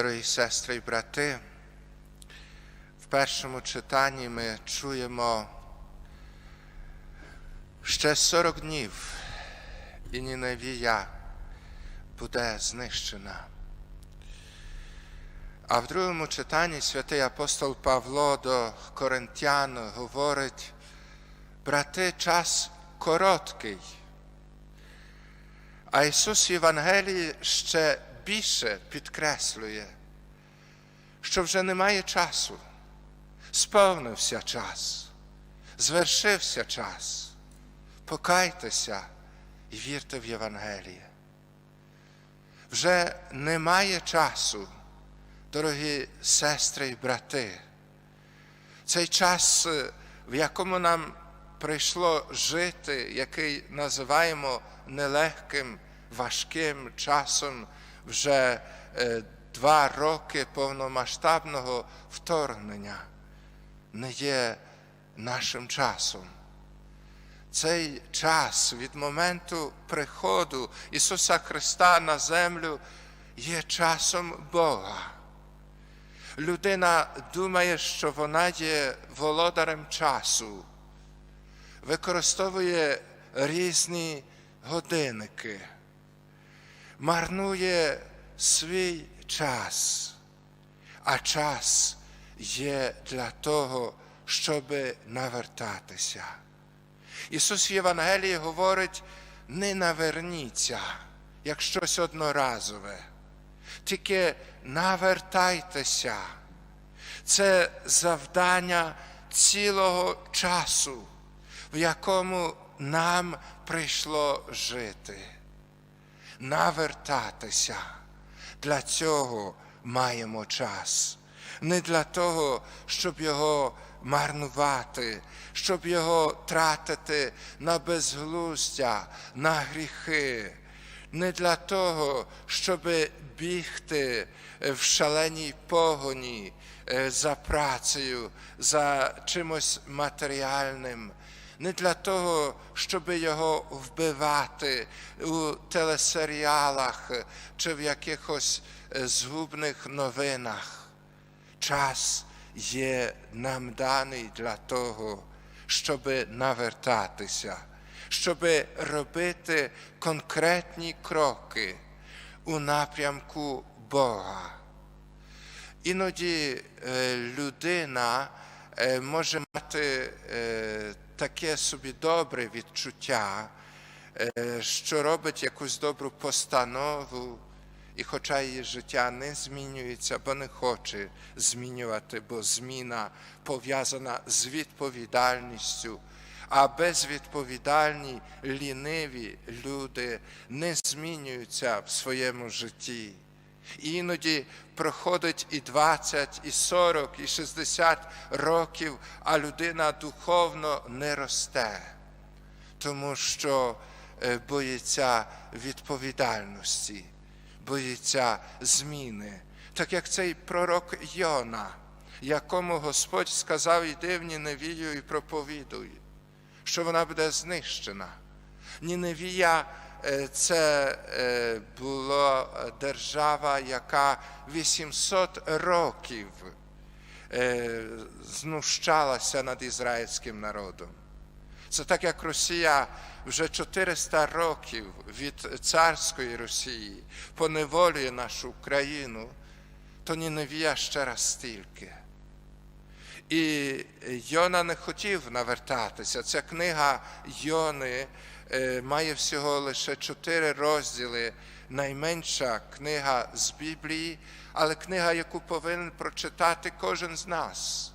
Дорогі сестри і брати, в першому читанні ми чуємо ще 40 днів, і Ніневія буде знищена. А в другому читанні святий апостол Павло до Коринтян говорить, брати, час короткий. А Ісус в Євангелії ще більше підкреслює, що вже немає часу, сповнився час, звершився час. Покайтеся і вірте в Євангеліє. Вже немає часу, дорогі сестри і брати. Цей час, в якому нам прийшло жити, який називаємо нелегким, важким часом вже е, два роки повномасштабного вторгнення, не є нашим часом. Цей час від моменту приходу Ісуса Христа на землю є часом Бога. Людина думає, що вона є володарем часу, використовує різні годинники, марнує свій час, а час є для того, щоб навертатися. Ісус в Євангелії говорить, не наверніться, як щось одноразове, тільки навертайтеся. Це завдання цілого часу, в якому нам прийшло жити. Навертатися. Для цього маємо час. Не для того, щоб його марнувати, щоб його тратити на безглуздя, на гріхи, не для того, щоб бігти в шаленій погоні за працею, за чимось матеріальним. Не для того, щоб його вбивати у телесеріалах чи в якихось згубних новинах. Час є нам даний для того, щоб навертатися, щоб робити конкретні кроки у напрямку Бога. Іноді людина може мати таке собі добре відчуття, що робить якусь добру постанову. І хоча її життя не змінюється, бо не хоче змінювати, бо зміна пов'язана з відповідальністю, а безвідповідальні ліниві люди не змінюються в своєму житті. Іноді проходить і 20, і 40, і 60 років, а людина духовно не росте, тому що боїться відповідальності боїться зміни, так як цей пророк Йона, якому Господь сказав, іди в Ніневію і проповідуй, що вона буде знищена. Ніневія це була держава, яка 800 років знущалася над ізраїльським народом. Це так як Росія вже 400 років від царської Росії поневолює нашу країну, то Ніневія ще раз стільки. І Йона не хотів навертатися. Ця книга Йони має всього лише чотири розділи, найменша книга з Біблії, але книга, яку повинен прочитати кожен з нас,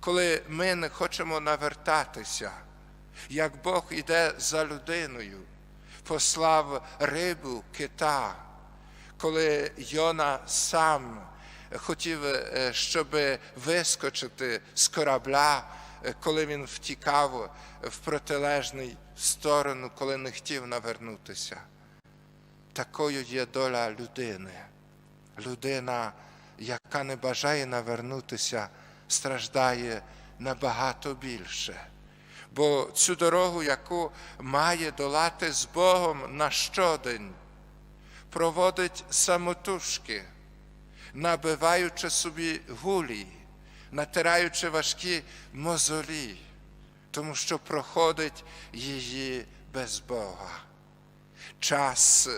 коли ми не хочемо навертатися як Бог іде за людиною, послав рибу кита, коли Йона сам хотів, щоб вискочити з корабля, коли він втікав в протилежну сторону, коли не хотів навернутися. Такою є доля людини. Людина, яка не бажає навернутися, страждає набагато більше бо цю дорогу, яку має долати з Богом на щодень, проводить самотужки. набиваючи собі гулі, натираючи важкі мозолі, тому що проходить її без Бога. Час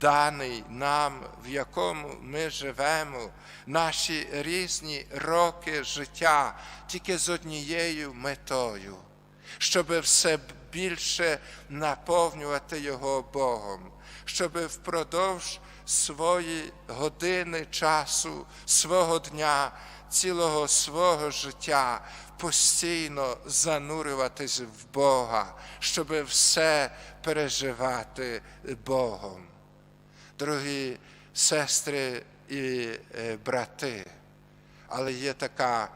даний нам, в якому ми живемо, наші різні роки життя тільки з однією метою, щоб все більше наповнювати його Богом, щоб впродовж свої години часу, свого дня, цілого свого життя постійно занурюватись в Бога, щоб все переживати Богом. Дорогі сестри і е, брати, але є така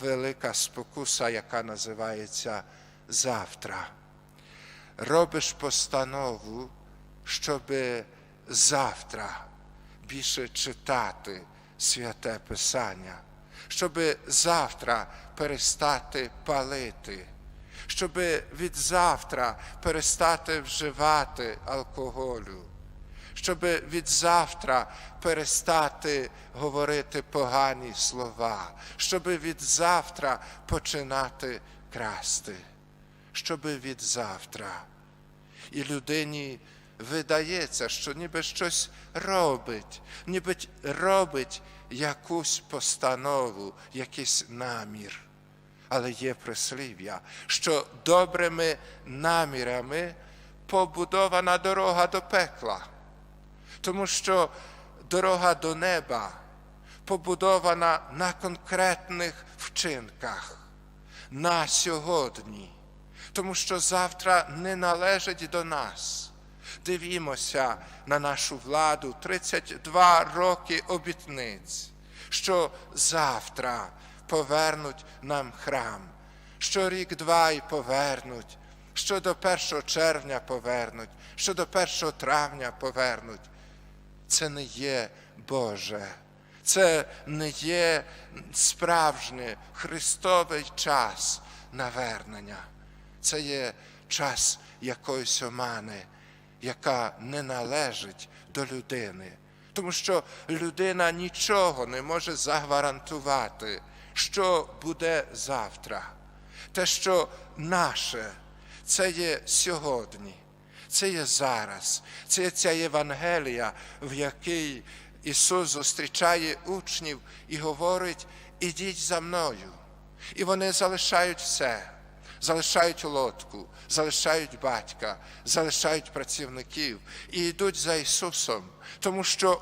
велика спокуса, яка називається завтра. Робиш постанову, щоб завтра більше читати святе Писання, щоб завтра перестати палити, щоб від завтра перестати вживати алкоголю, щоб від завтра перестати говорити погані слова, щоб від завтра починати красти, щоб від завтра. І людині видається, що ніби щось робить, ніби робить якусь постанову, якийсь намір. Але є прислів'я, що добрими намірами побудована дорога до пекла, тому що дорога до неба побудована на конкретних вчинках, на сьогодні, тому що завтра не належить до нас. Дивімося на нашу владу 32 роки обітниць, що завтра повернуть нам храм, що рік-два й повернуть, що до 1 червня повернуть, що до 1 травня повернуть. Це не є Боже, це не є справжній Христовий час навернення. Це є час якоїсь омани, яка не належить до людини. Тому що людина нічого не може загарантувати, що буде завтра. Те, що наше, це є сьогодні, це є зараз, це є ця Євангелія, в якій Ісус зустрічає учнів і говорить: ідіть за мною. І вони залишають все. Залишають лодку, залишають батька, залишають працівників і йдуть за Ісусом, тому що